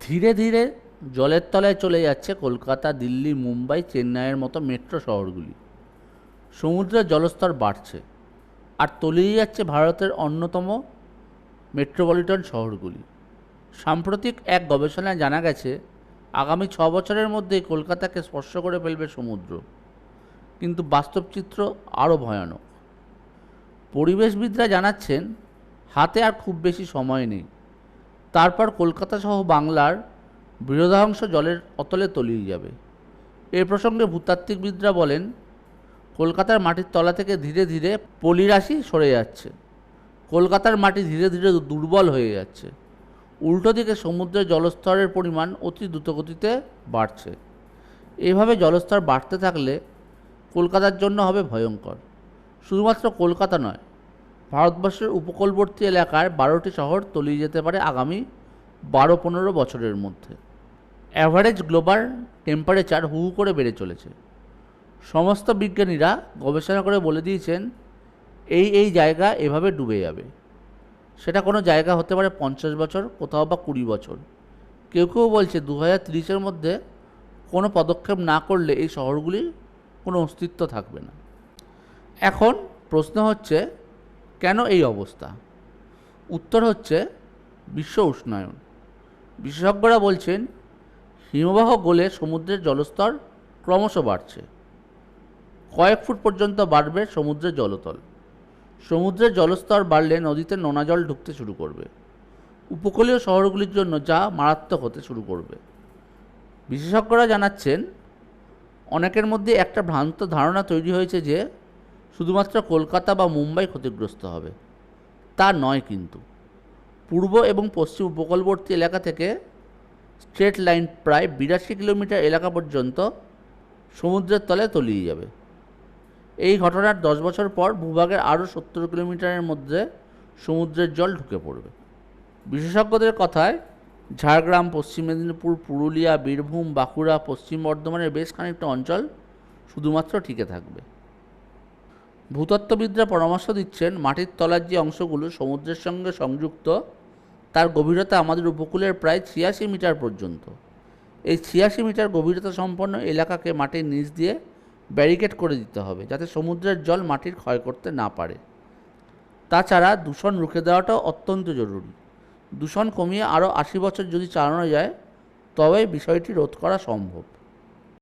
ধীরে ধীরে জলের তলায় চলে যাচ্ছে কলকাতা, দিল্লি, মুম্বাই, চেন্নাইয়ের মতো মেট্রো শহরগুলি। সমুদ্রের জলস্তর বাড়ছে আর তলিয়ে যাচ্ছে ভারতের অন্যতম মেট্রোপলিটন শহরগুলি। সাম্প্রতিক এক গবেষণায় জানা গেছে, আগামী ছ বছরের মধ্যেই কলকাতাকে স্পর্শ করে ফেলবে সমুদ্র। কিন্তু বাস্তব চিত্র আরও ভয়ানক। পরিবেশবিদরা জানাচ্ছেন, হাতে আর খুব বেশি সময় নেই। তারপর কলকাতা সহ বাংলার বৃহদাংশ জলের অতলে তলিয়ে যাবে। এ প্রসঙ্গে ভূতাত্ত্বিকবিদরা বলেন, কলকাতার মাটির তলা থেকে ধীরে ধীরে পলিরাশি সরে যাচ্ছে। কলকাতার মাটি ধীরে ধীরে দুর্বল হয়ে যাচ্ছে। উল্টো দিকে সমুদ্রের জলস্তরের পরিমাণ অতি দ্রুতগতিতে বাড়ছে। এভাবে জলস্তর বাড়তে থাকলে কলকাতার জন্য হবে ভয়ঙ্কর। শুধুমাত্র কলকাতা নয় ভারতবর্ষের উপকূলবর্তী এলাকার বারোটি শহর তলিয়ে যেতে পারে আগামী বারো পনেরো বছরের মধ্যে। অ্যাভারেজ গ্লোবাল টেম্পারেচার হু করে বেড়ে চলেছে। সমস্ত বিজ্ঞানীরা গবেষণা করে বলে দিয়েছেন, এই এই জায়গা এভাবে ডুবে যাবে। সেটা কোনো জায়গা হতে পারে পঞ্চাশ বছর, কোথাও বা কুড়ি বছর। কেউ কেউ বলছে দু হাজার তিরিশের মধ্যে কোনো পদক্ষেপ না করলে এই শহরগুলির কোনো অস্তিত্ব থাকবে না। এখন প্রশ্ন হচ্ছে কেন এই অবস্থা? উত্তর হচ্ছে বিশ্ব উষ্ণায়ন। বিশেষজ্ঞরা বলছেন, হিমবাহ গলে সমুদ্রের জলস্তর ক্রমশ বাড়ছে। কয়েক ফুট পর্যন্ত বাড়বে সমুদ্রের জলতল। সমুদ্রের জলস্তর বাড়লে নদীতে নোনা জল ঢুকতে শুরু করবে। উপকূলীয় শহরগুলির জন্য যা মারাত্মক হতে শুরু করবে। বিশেষজ্ঞরা জানাচ্ছেন, অনেকের মধ্যে একটা ভ্রান্ত ধারণা তৈরি হয়েছে যে শুধুমাত্র কলকাতা বা মুম্বাই ক্ষতিগ্রস্ত হবে। তা নয় কিন্তু। পূর্ব এবং পশ্চিম উপকূলবর্তী এলাকা থেকে স্ট্রেট লাইন প্রায় বিরাশি কিলোমিটার এলাকা পর্যন্ত সমুদ্রের তলে তলিয়ে যাবে। এই ঘটনার দশ বছর পর ভূভাগের আরও সত্তর কিলোমিটারের মধ্যে সমুদ্রের জল ঢুকে পড়বে। বিশেষজ্ঞদের কথায়, ঝাড়গ্রাম, পশ্চিম মেদিনীপুর, পুরুলিয়া, বীরভূম, বাঁকুড়া, পশ্চিম বর্ধমানের বেশ খানিকটা অঞ্চল শুধুমাত্র টিকে থাকবে। ভূতত্ত্ববিদরা পরামর্শ দিচ্ছেন, মাটির তলার যে অংশগুলো সমুদ্রের সঙ্গে সংযুক্ত, তার গভীরতা আমাদের উপকূলের প্রায় ছিয়াশি মিটার পর্যন্ত। এই ছিয়াশি মিটার গভীরতা সম্পন্ন এলাকাকে মাটির নিচ দিয়ে ব্যারিকেড করে দিতে হবে, যাতে সমুদ্রের জল মাটির ক্ষয় করতে না পারে। তাছাড়া দূষণ রুখে দেওয়াটাও অত্যন্ত জরুরি। দূষণ কমিয়ে আরও আশি বছর যদি চালানো যায় তবে বিষয়টি রোধ করা সম্ভব।